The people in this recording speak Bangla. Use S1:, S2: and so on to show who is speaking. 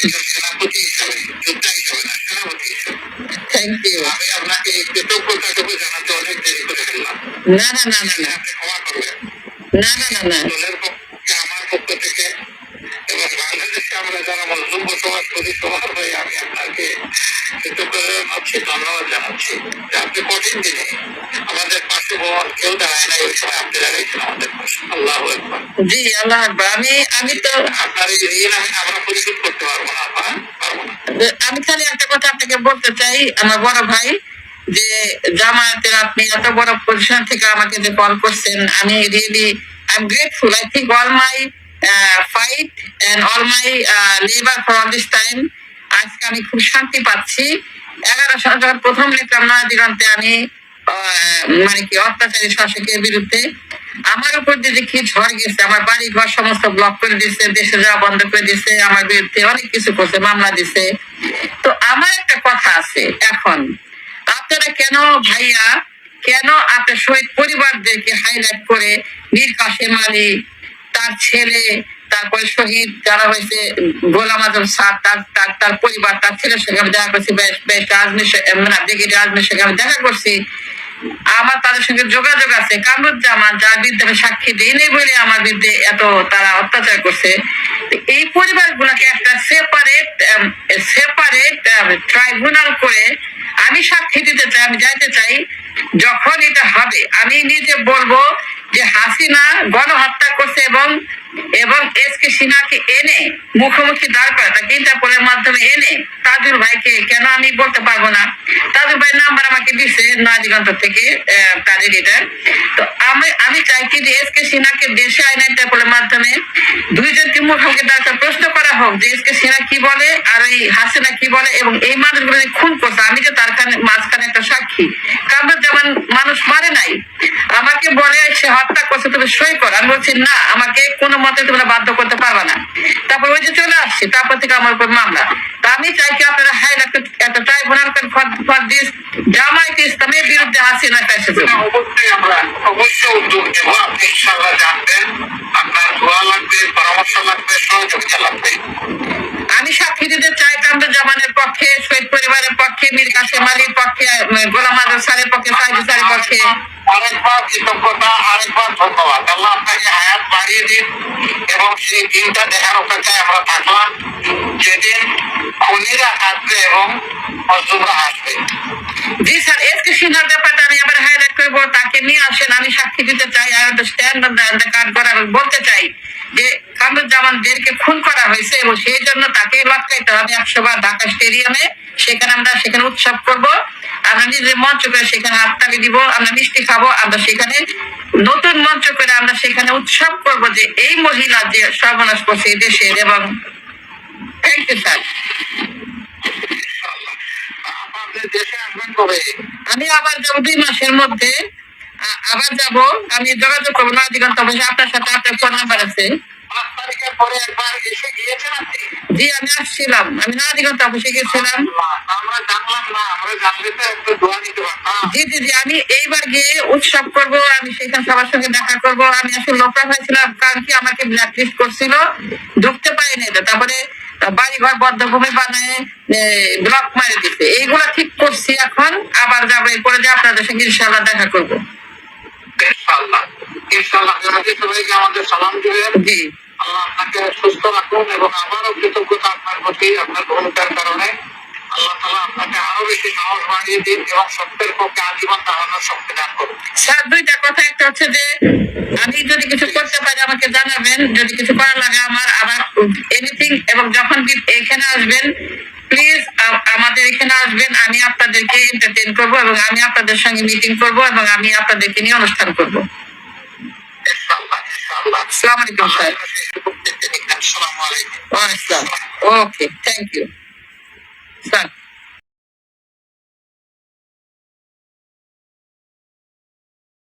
S1: সেনাপতি হিসাবে যোদ্ধা হিসাবে না সেনাপতি হিসাবে আমি আপনাকে কৃতজ্ঞতাটুকু জানাতে অনেক দেরি করে ফেললাম
S2: না না না না। না
S1: আপনি ক্ষমা করবেন
S2: না না না। না
S1: দলের পক্ষে আমার পক্ষ থেকে এবং বাংলাদেশে আমরা যারা মজলুম বসবাস করি সবার হয়ে আমি আপনাকে কৃতজ্ঞতা জানাচ্ছি ধন্যবাদ জানাচ্ছি। যে আপনি কঠিন দিনে আমাদের পাশে বল কেউ দাঁড়ায় না ওই সময় আপনি দাঁড়িয়েছেন আমাদের পাশে। আল্লাহ
S2: জি আল্লাহ আমি আমি তো
S1: আপনার এই ঋণ আমি আমরা পরিশোধ করতে পারব না পারব না।
S2: আমি খালি একটা কথা আপনাকে বলতে চাই আমার বড় ভাই যে জামায়াতের আপনি এত বড় পজিশন থেকে আমাকে যে কল করছেন আমি really I am grateful I think all my fight and all my labour for all this time আজকে আমি খুব শান্তি পাচ্ছি। এগারো যখন প্রথম লিখলাম নয় দিগন্তে আমি মানে কি, অত্যাচারী শাসকের বিরুদ্ধে। আমার উপর যে কি ঝড় গেছে, আমার বাড়ি ঘর সমস্ত ব্লক করে দিচ্ছে দেশে যাওয়া বন্ধ করে দিচ্ছে আমার বিরুদ্ধে অনেক কিছু করছে, মামলা দিছে। তো আমার একটা কথা আছে এখন। আপনারা কেন ভাইয়া, কেন আপনার শহীদ পরিবারদেরকে হাইলাইট করে মীর কাশেম আলী তার ছেলে তারপরে শহীদ যারা হয়েছে, গোলাম আজম স্যার তার তার পরিবার, তার সঙ্গে আমি দেখা করছি রাজনীর সঙ্গে আমি দেখা করছি। আমার তাদের সঙ্গে যোগাযোগ আছে। কামরুজ্জামান যার বিরুদ্ধে আমি সাক্ষী দিই নেই বলে আমার বিরুদ্ধে এত তারা অত্যাচার করছে। এই পরিবার গুলাকে একটা সেপারেট সেপারেট ট্রাইব্যুনাল করে আমি সাক্ষী দিতে চাই, আমি যাইতে চাই, যখন এটা হবে, আমি নিজে বলব যে হাসিনা গণহত্যা করছে এবং এবং এস কে সিনহাকে এনে মুখোমুখি দাঁড় করা তাকে ইন্টারপোলের মাধ্যমে এনে তাজুল ভাইকে কেন আমি বলতে পারব না? তাজুল ভাই নাম্বার আমাকে দিছে নাদিগন্ত থেকে তার এডিটার তো আমি আমি চাই কি যে এস কে সিনহাকে দেশে আইন ইন্টারপোলের মাধ্যমে দুইজনকে মুখোমুখি দাঁড় প্রশ্ন করা হোক যে এস কে সিনহা কি বলে আর ওই হাসিনা কি বলে এবং এই মানুষগুলো খুন করছে। আমি যে তার মাঝখানে একটা সাক্ষী। কামরুজ যেমন মানুষ মারে নাই। আমাকে বলে সে হত্যা করছে তুমি সই করো। আমি বলছি না আমাকে কোনো মতে তোমরা বাধ্য করতে পারবে না। তারপর ওই যে চলে আসছে তারপর থেকে আমার উপর মামলা। তা আমি চাই কি আপনারা হাই একটা একটা ট্রাইব্যুনাল ফর দিস জামায়াত ইসলামের বিরুদ্ধে হাসিনা ফ্যাসিজম?
S1: না, অবশ্যই আমরা অবশ্যই উদ্যোগ নেব। আপনি জানবেন আপনার দোয়া লাগবে পরামর্শ লাগবে সহযোগিতা লাগবে।
S2: আমি সাক্ষী দিতে চাই কামরুজ্জামানের পক্ষে শহীদ পরিবারের পক্ষে মীর কাসেম আলীর পক্ষে উম, গোলাম আজম স্যারের পক্ষে সাইদি স্যারের পক্ষে
S1: আরেকবার কৃতজ্ঞতা আরেকবার ধন্যবাদ। আল্লাহ আপনাকে হায়াত বাড়িয়ে দিন এবং সেই দিনটা দেখার অপেক্ষায় আমরা থাকলাম। যেদিন খুনিরা হাসবে এবং মজদুররা হাসবে
S2: জি স্যার এস সিনহার ব্যাপারটা আমি আবার হাইলাইট করব। তাকে নিয়ে আসেন, আমি সাক্ষী দিতে চাই I stand on the card করা বলতে চাই যে কামরুজ্জামান দেরকে খুন করা হয়েছে এবং সেই জন্য তাকে লটকাইতে হবে একশো বার ঢাকা স্টেডিয়ামে। সেখানে আমরা সেখানে উৎসব করব। আমরা নিজে মঞ্চ করে সেখানে হাততালি দিব, আমরা মিষ্টি খাব, আমরা সেখানে নতুন মঞ্চ করে আমরা সেখানে উৎসব করব যে এই মহিলা যে সর্বনাশ করছে এই দেশের এবং থ্যাংক ইউ স্যার আমি আবার যাব দুই মাসের মধ্যে আবার যাব, আমি যোগাযোগ করব না দিগন্ত আপনার সাথে আপনার ফোন নাম্বার আছে।
S1: পাঁচ তারিখের পরে একবার এসে গিয়েছেন আপনি?
S2: জি আমি আসছিলাম। আমি না দিগন্ত অফিসে গেছিলাম
S1: আমরা জানলাম না আমরা জানলে তো একটু দোয়া নিতে পারতাম।
S2: জি জি জি আমি এইবার গিয়ে উৎসব করব আমি সেখানে সবার সঙ্গে দেখা করব। আমি আসলে লোকরা হয়েছিলাম কারণ কি আমাকে করছিল। ঢুকতে পারিনি তারপরে বাড়ি ঘর বদ্ধভূমি বানায় ব্লক মারে দিছে। এইগুলা ঠিক করছি এখন আবার যাব এরপরে যে আপনাদের সঙ্গে ইনশাল্লাহ দেখা করব।
S1: ইনশাআল্লাহ। আপনাকে সবাইকে আমাদের সালাম দিবেন।
S2: জি।
S1: আল্লাহ আপনাকে সুস্থ রাখুন এবং আবারও কৃতজ্ঞতা আপনার প্রতি আপনার ভূমিকার কারণে। আল্লাহ তালা আপনাকে আরও বেশি সাহস বাড়িয়ে দিন এবং সত্যের পক্ষে আজীবন দাঁড়ানোর শক্তি দান করুন।
S2: স্যার দুইটা কথা। একটা হচ্ছে যে আমি যদি কিছু করতে পারি আমাকে জানাবেন। যদি কিছু করা লাগে আমার আমার এনিথিং এবং যখন এখানে আসবেন প্লিজ আমাদের এখানে আসবেন। আমি আপনাদেরকে এন্টারটেন করব এবং আমি আপনাদের সঙ্গে মিটিং করব এবং আমি আপনাদেরকে নিয়ে অনুষ্ঠান করব। আসসালামু আলাইকুম স্যার
S1: আল্লাহ সেই সুযোগ দিতে দিন। আসসালামু আলাইকুম
S2: ওকে থ্যাংক ইউ স্যার